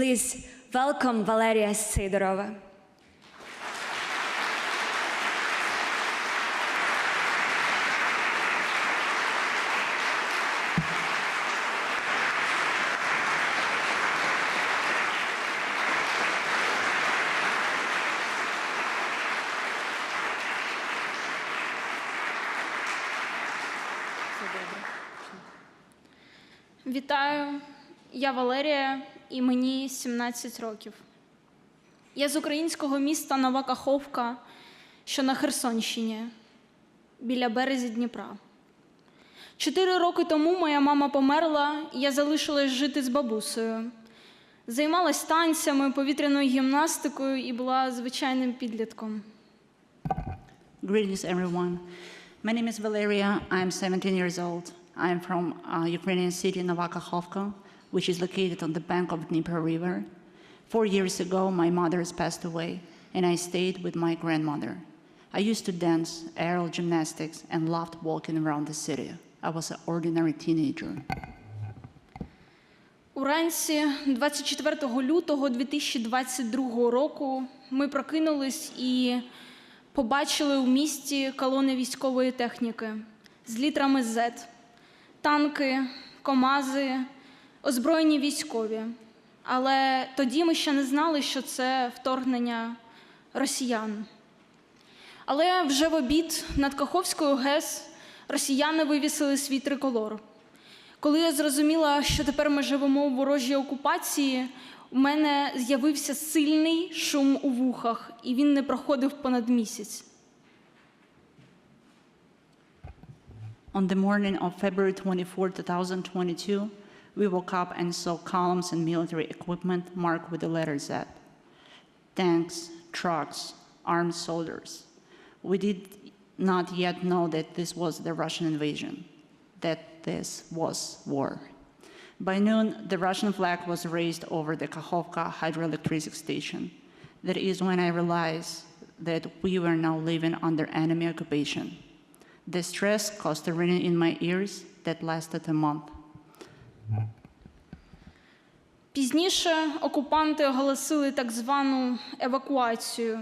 Please welcome Valeria Sidorova. Вітаю, я Валерія і мені 17 років. Я з українського міста Нова Каховка, що на Херсонщині, біля березі Дніпра. Чотири роки тому моя мама померла, і я залишилась жити з бабусею. Займалась танцями, повітряною гімнастикою і була звичайним підлітком. Greetings, everyone. My name is Valeria. I'm 17 years old. I am from uh, Ukrainian city Novakakhovka, which is located on the bank of Dnieper River. Four years ago, my mother has passed away, and I stayed with my grandmother. I used to dance aerial gymnastics and loved walking around the city. I was an ordinary teenager. Уранці 24 лютого 2022 року ми прокинулись і побачили у місті колони військової техніки з літрами Z, танки, комази, озброєні військові. Але тоді ми ще не знали, що це вторгнення росіян. Але вже в обід над Каховською ГЕС росіяни вивісили свій триколор. Коли я зрозуміла, що тепер ми живемо у ворожій окупації, у мене з'явився сильний шум у вухах, і він не проходив понад місяць. On the morning of February 24, 2022, we woke up and saw columns and military equipment marked with the letter Z. Tanks, trucks, armed soldiers. We did not yet know that this was the Russian invasion, that this was war. By noon, the Russian flag was raised over the Kakhovka hydroelectric station. That is when I realized that we were now living under enemy occupation. The stress caused a ringing in my ears that lasted a month. Пізніше окупанти оголосили так звану евакуацію.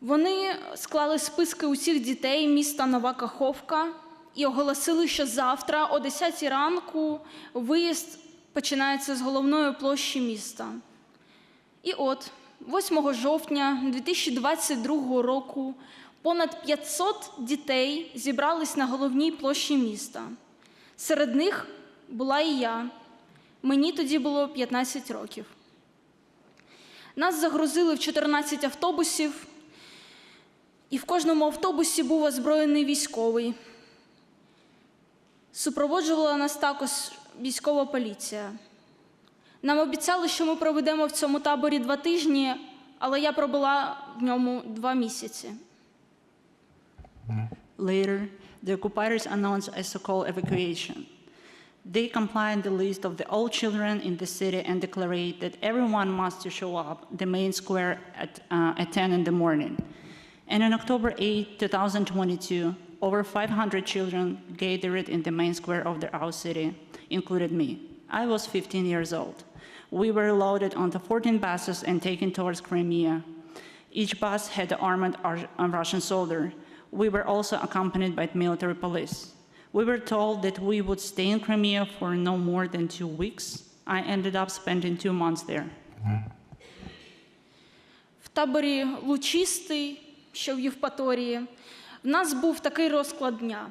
Вони склали списки усіх дітей міста Нова Каховка і оголосили, що завтра о 10 ранку виїзд починається з головної площі міста. І от 8 жовтня 2022 року понад 500 дітей зібрались на головній площі міста. Серед них була і я. Мені тоді було 15 років. Нас загрузили в 14 автобусів, і в кожному автобусі був озброєний військовий. Супроводжувала нас також військова поліція. Нам обіцяли, що ми проведемо в цьому таборі два тижні, але я пробула в ньому два місяці. Later, the occupiers announced a so-called evacuation. They compiled the list of the all children in the city and declared that everyone must show up the main square at, uh, at 10 in the morning. And on October 8, 2022, over 500 children gathered in the main square of the our city, including me. I was 15 years old. We were loaded onto 14 buses and taken towards Crimea. Each bus had an armed uh, Russian soldier. We were also accompanied by military police. We were told that we would stay in Crimea for no more than two weeks. I ended up spending two months there. В таборі Лучистий, що в Євпаторії, в нас був такий розклад дня.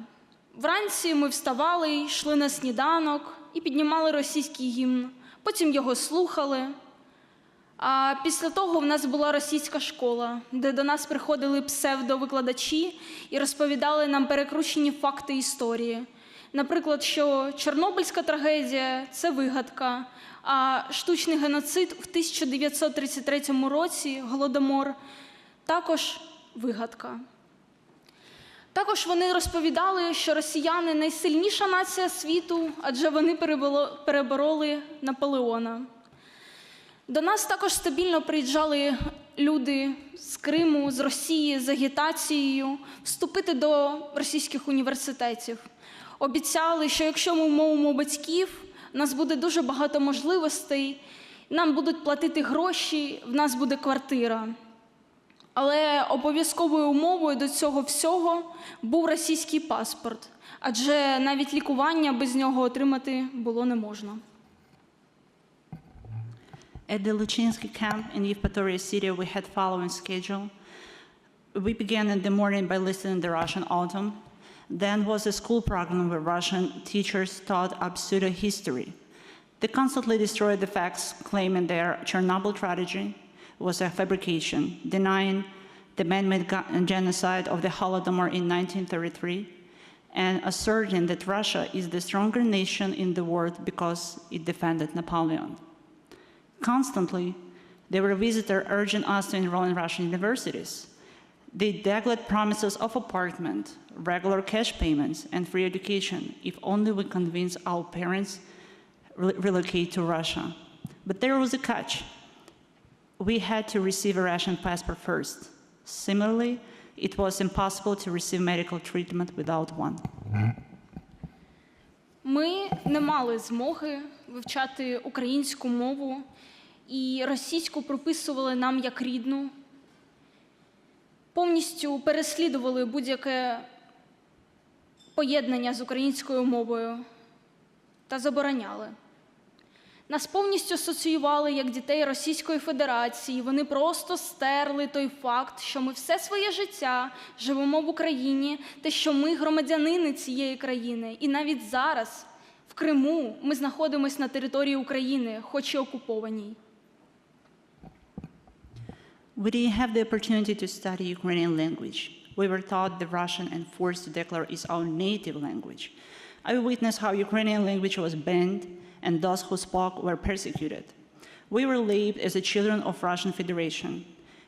Вранці ми вставали, йшли на сніданок і піднімали російський гімн, потім його слухали. А після того в нас була російська школа, де до нас приходили псевдовикладачі і розповідали нам перекручені факти історії. Наприклад, що Чорнобильська трагедія це вигадка, а штучний геноцид в 1933 році голодомор також вигадка. Також вони розповідали, що росіяни найсильніша нація світу, адже вони перебороли Наполеона. До нас також стабільно приїжджали люди з Криму, з Росії з агітацією вступити до російських університетів. Обіцяли, що якщо ми вмовимо батьків, у нас буде дуже багато можливостей, Нам будуть платити гроші, в нас буде квартира. Але обов'язковою умовою до цього всього був російський паспорт, адже навіть лікування без нього отримати було не можна. At the Luchinsky camp in Yevpatoria City, we had following schedule. We began in the morning by listening to Russian autumn. Then was a school program where Russian teachers taught up pseudo history. They constantly destroyed the facts, claiming their Chernobyl tragedy was a fabrication, denying the man-made genocide of the Holodomor in 1933, and asserting that Russia is the stronger nation in the world because it defended Napoleon. Constantly, there were visitors urging us to enroll in Russian universities. They declared promises of apartment, regular cash payments, and free education if only we convince our parents re- relocate to Russia. But there was a catch. We had to receive a Russian passport first. Similarly, it was impossible to receive medical treatment without one. Ми не мали змоги вивчати українську мову, і російську прописували нам як рідну. Повністю переслідували будь-яке поєднання з українською мовою та забороняли. Нас повністю асоціювали як дітей Російської Федерації. Вони просто стерли той факт, що ми все своє життя живемо в Україні, те, що ми громадянини цієї країни. І навіть зараз, в Криму, ми знаходимося на території України, хоч і окупованій. We didn't have the opportunity to study Ukrainian language. We were taught the Russian and forced to declare is our native language. I witnessed how Ukrainian language was banned and those who spoke were persecuted. We were labeled as the children of Russian Federation.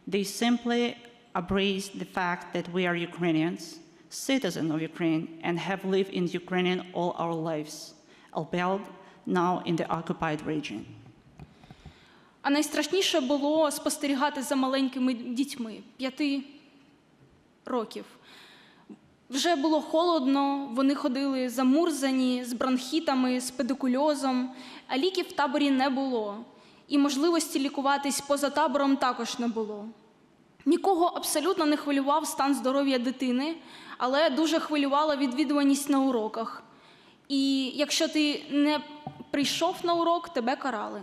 They simply embraced the fact that we are Ukrainians, citizens of Ukraine, and have lived in Ukraine all our lives, albeit now in the occupied region. А найстрашніше було спостерігати за маленькими дітьми п'яти років. Вже було холодно, вони ходили замурзані, з бронхітами, з педикульозом, а ліків в таборі не було. І можливості лікуватись поза табором також не було. Нікого абсолютно не хвилював стан здоров'я дитини, але дуже хвилювала відвідуваність на уроках. І якщо ти не прийшов на урок, тебе карали.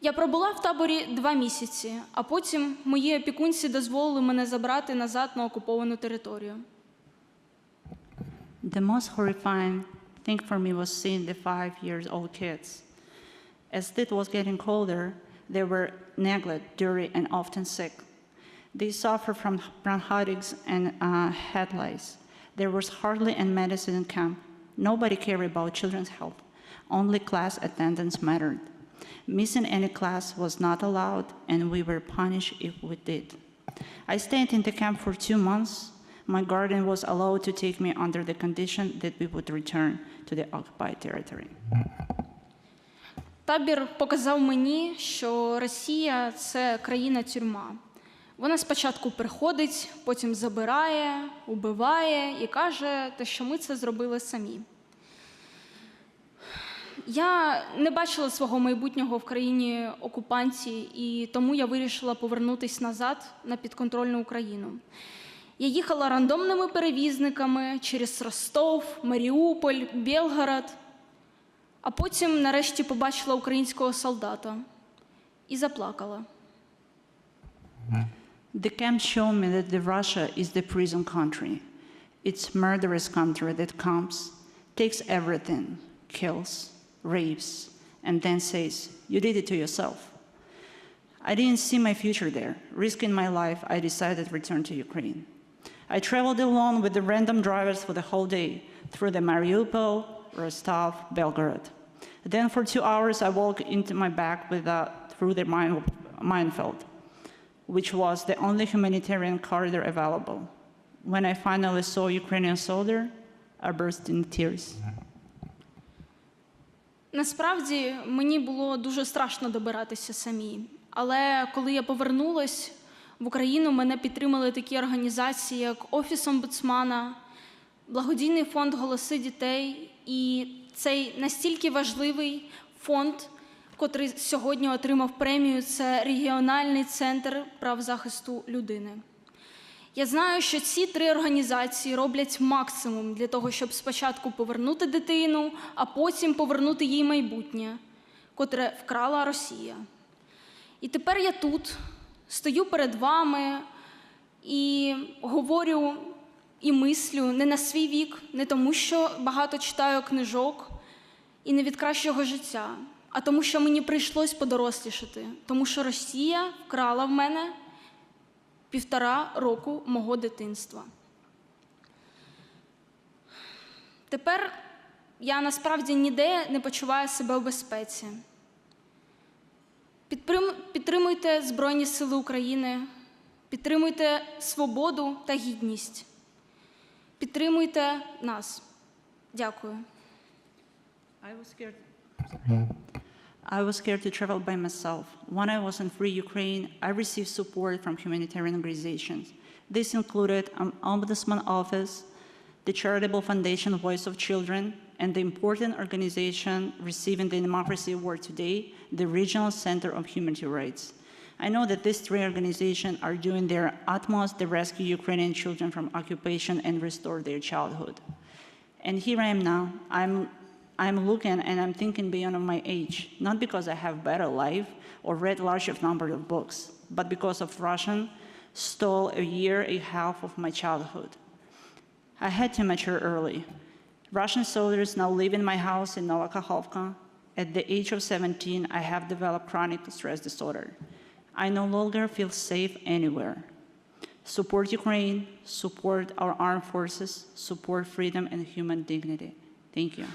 Я пробула в таборі два місяці, а потім мої опікунці дозволили мене забрати назад на окуповану територію. The most horrifying thing for me was seeing the five years old kids. As it was getting colder, they were neglected, dirty, and often sick. They suffered from bronchitis and uh, head lice. There was hardly any medicine in camp. Nobody cared about children's health. Only class attendance mattered. Missing any class was not allowed, and we were punished if we did. I stayed in the camp for two months. My guardian was allowed to take me under the condition that we would return to the occupied territory. Табір показав мені, що Росія це країна-тюрма. Вона спочатку приходить, потім забирає, убиває і каже, те, що ми це зробили самі. Я не бачила свого майбутнього в країні окупанті, і тому я вирішила повернутися назад на підконтрольну Україну. Я їхала рандомними перевізниками через Ростов, Маріуполь, Білгород, а потім нарешті побачила українського солдата і заплакала. The camp showed me that the Russia is the prison country. It's murderous country that comes, takes everything, kills, rapes, and then says, you did it to yourself. I didn't see my future there. Risking my life, I decided to return to Ukraine. I traveled alone with the random drivers for the whole day through the Mariupol, Rostov, Belgorod. Then for two hours, I walked into my back with, uh, through the mine, minefield which was the only humanitarian corridor available. When I finally saw Ukrainian soldier, I burst in tears. Насправді мені було дуже страшно добиратися самі. Але коли я повернулась в Україну, мене підтримали такі організації, як Офіс омбудсмана, благодійний фонд Голоси дітей. І цей настільки важливий фонд котрий сьогодні отримав премію, це регіональний центр прав захисту людини. Я знаю, що ці три організації роблять максимум для того, щоб спочатку повернути дитину, а потім повернути їй майбутнє, котре вкрала Росія. І тепер я тут стою перед вами і говорю і мислю не на свій вік, не тому, що багато читаю книжок і не від кращого життя, а тому, що мені прийшлось подорослішати, тому що Росія вкрала в мене півтора року мого дитинства. Тепер я насправді ніде не почуваю себе у безпеці. Підтримуйте Збройні Сили України, підтримуйте свободу та гідність. Підтримуйте нас. Дякую. I was scared. I was scared to travel by myself. When I was in free Ukraine, I received support from humanitarian organizations. This included an ombudsman office, the charitable foundation Voice of Children, and the important organization receiving the Democracy Award today, the Regional Center of Human Rights. I know that these three organizations are doing their utmost to rescue Ukrainian children from occupation and restore their childhood. And here I am now. I'm, I'm looking and I'm thinking beyond of my age, not because I have better life or read large number of books, but because of Russian stole a year and a half of my childhood. I had to mature early. Russian soldiers now live in my house in Novakhovka. At the age of 17, I have developed chronic stress disorder. I no longer feel safe anywhere. Support Ukraine, support our armed forces, support freedom and human dignity. Thank you.